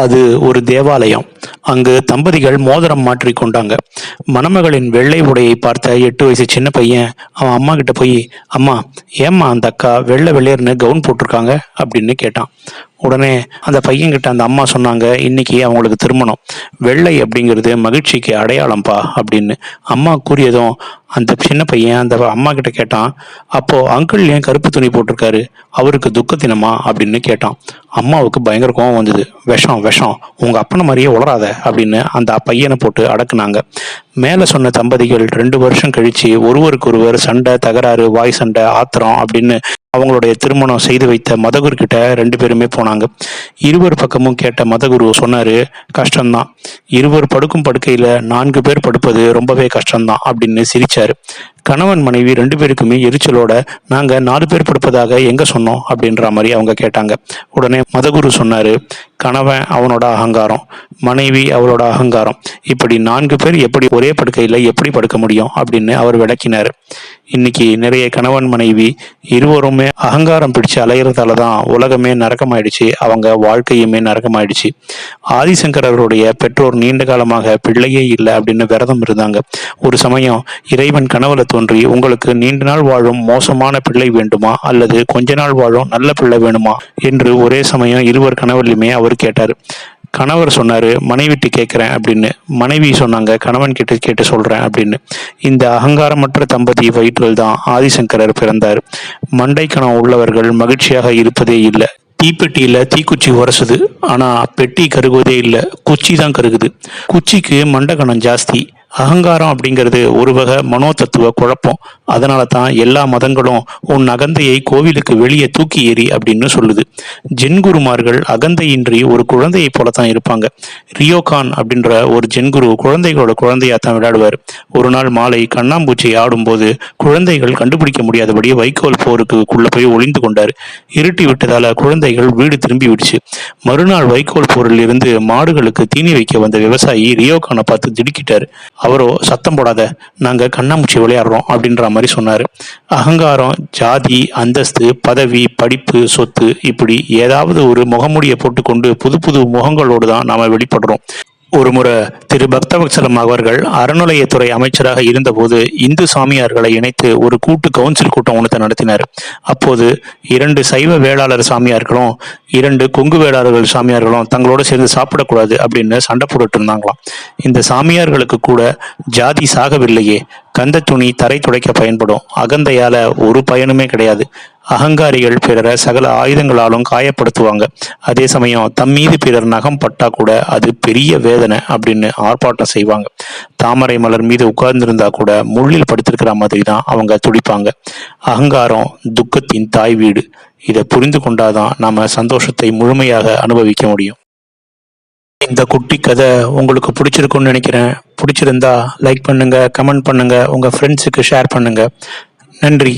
அது ஒரு தேவாலயம். அங்கு தம்பதிகள் மோதிரம் மாற்றி கொண்டாங்க. மணமகளின் வெள்ளை உடையை பார்த்த எட்டு வயசு சின்ன பையன் அவன் அம்மா கிட்ட போய் அம்மா ஏம்மா அந்த அக்கா வெள்ளை வெள்ளையர்னு கவுன் போட்டிருக்காங்க? அப்படின்னு கேட்டான். உடனே அந்த பையன்கிட்ட அந்த அம்மா சொன்னாங்க இன்னைக்கு அவங்களுக்கு திருமணம். வெள்ளை அப்படிங்கிறது மகிழ்ச்சிக்கு அடையாளம்பா அப்படின்னு. அம்மா கூறியதும் அந்த சின்ன பையன் அந்த அம்மா கிட்ட கேட்டான் அப்போ அங்கிள் ஏன் கருப்பு துணி போட்டிருக்காரு? அவருக்கு துக்கத்தினமா அப்படின்னு கேட்டான். அம்மாவுக்கு பயங்கர கோவம் வந்தது. விஷம் விஷம் உங்க அப்பனை மாதிரியே உளராத அப்படின்னு அந்த பையனை போட்டு அடக்குனாங்க. மேலே சொன்ன தம்பதிகள் ரெண்டு வருஷம் கழிச்சு ஒருவருக்கொருவர் சண்டை தகராறு வாய் சண்டை ஆத்திரம் அப்படின்னு அவங்களுடைய திருமணம் செய்து வைத்த மதகுரு கிட்ட ரெண்டு பேருமே போனாங்க. இருவர் பக்கமும் கேட்ட மதகுரு சொன்னாரு கஷ்டம்தான். இருவர் படுக்கும் படுக்கையில நான்கு பேர் படுப்பது ரொம்பவே கஷ்டம்தான் அப்படின்னு சிரிச்சாரு. கணவன் மனைவி ரெண்டு பேருக்குமே எரிச்சலோட நாங்க நாலு பேர் படுப்பதாக எங்க சொன்னோம்? அப்படின்ற மாதிரி அவங்க கேட்டாங்க. உடனே மதகுரு சொன்னாரு கணவன் அவனோட அகங்காரம் மனைவி அவளோட அகங்காரம். இப்படி நான்கு பேர் எப்படி ஒரே படுக்கையில் எப்படி படுக்க முடியும்? அப்படின்னு அவர் விளக்கினார். இன்னைக்கு நிறைய கணவன் மனைவி இருவருமே அகங்காரம் பிடிச்சு அலையிறதால தான் உலகமே நரக்கமாயிடுச்சு அவங்க வாழ்க்கையுமே நரக்கமாயிடுச்சு ஆதிசங்கர் அவருடைய பெற்றோர் நீண்ட காலமாக பிள்ளையே இல்லை அப்படின்னு விரதம் இருந்தாங்க. ஒரு சமயம் இறைவன் கனவுல தோன்றி உங்களுக்கு நீண்ட நாள் வாழும் மோசமான பிள்ளை வேண்டுமா? அல்லது கொஞ்ச நாள் வாழும் நல்ல பிள்ளை வேணுமா? என்று ஒரே சமயம் இருவர் கனவுலையுமே அவர் கேட்டார். கணவர் சொன்னாரு மனைவிட்டு கேட்குறேன் அப்படின்னு. மனைவி சொன்னாங்க கணவன் கிட்ட கேட்டு சொல்றேன் அப்படின்னு. இந்த அகங்காரமற்ற தம்பதி வயிற்றில் தான் ஆதிசங்கரர் பிறந்தார். மண்டை கணம் உள்ளவர்கள் மகிழ்ச்சியாக இருப்பதே இல்லை. தீப்பெட்டியில் தீக்குச்சி உரசுது. ஆனால் பெட்டி கருகுவதே இல்லை. குச்சி தான் கருகுது. குச்சிக்கு மண்டகணம் ஜாஸ்தி. அகங்காரம் அப்படிங்கிறது ஒரு வகை மனோதத்துவ குழப்பம். அதனால தான் எல்லா மதங்களும் உன் அகந்தையை கோவிலுக்கு வெளியே தூக்கி ஏறி அப்படின்னு சொல்லுது. ஜென்குருமார்கள் அகந்தையின்றி ஒரு குழந்தையை போல தான் இருப்பாங்க. ரியோகான் அப்படின்ற ஒரு ஜென்குரு குழந்தைகளோட குழந்தையா தான் விளையாடுவார். ஒரு நாள் மாலை கண்ணாம்பூச்சி ஆடும்போது குழந்தைகள் கண்டுபிடிக்க முடியாதபடி வைக்கோல் போருக்குள்ள போய் ஒளிந்து கொண்டார். இருட்டி விட்டதால குழந்தைகள் வீடு திரும்பி விடுச்சு. மறுநாள் வைக்கோல் போரில் இருந்து மாடுகளுக்கு தீனி வைக்க வந்த விவசாயி ரியோகானை பார்த்து திடுக்கிட்டார். அவரோ சத்தம் போடாத நாங்கள் கண்ணாமூச்சி விளையாடுறோம் அப்படின்ற மாதிரி சொன்னார். அகங்காரம் ஜாதி அந்தஸ்து பதவி படிப்பு சொத்து இப்படி ஏதாவது ஒரு முகமூடியை போட்டுக்கொண்டு புது புது முகங்களோடு தான் நாம் வெளிப்படுறோம். ஒரு முறை திரு பக்தவத்சலம் அவர்கள் அறநிலையத்துறை அமைச்சராக இருந்தபோது இந்து சாமியார்களை இணைத்து ஒரு கூட்டு கவுன்சில் கூட்டம் ஒன்றத்தை நடத்தினார். அப்போது இரண்டு சைவ வேளாளர் சாமியார்களும் இரண்டு கொங்கு வேளாளர்கள் சாமியார்களும் தங்களோட சேர்ந்து சாப்பிடக்கூடாது அப்படின்னு சண்டை போட்டுட்டு இருந்தாங்களாம். இந்த சாமியார்களுக்கு கூட ஜாதி சாகவில்லையே. கந்த துணி தரை துடைக்க பயன்படும். அகந்தையால ஒரு பயனுமே கிடையாது. அகங்காரிகள் பிறரை சகல ஆயுதங்களாலும் காயப்படுத்துவாங்க. அதே சமயம் தம் மீது பிறர் நகம் பட்டா கூட அது பெரிய வேதனை அப்படின்னு ஆர்ப்பாட்டம் செய்வாங்க. தாமரை மலர் மீது உட்கார்ந்திருந்தா கூட முள்ளில் படுத்திருக்கிற மாதிரி தான் அவங்க துடிப்பாங்க. அகங்காரம் துக்கத்தின் தாய் வீடு. இதை புரிந்து கொண்டாதான் நாம சந்தோஷத்தை முழுமையாக அனுபவிக்க முடியும். இந்த குட்டி கதை உங்களுக்கு பிடிச்சிருக்கும்னு நினைக்கிறேன். பிடிச்சிருந்தா லைக் பண்ணுங்க கமெண்ட் பண்ணுங்க உங்க ஃப்ரெண்ட்ஸுக்கு ஷேர் பண்ணுங்க. நன்றி.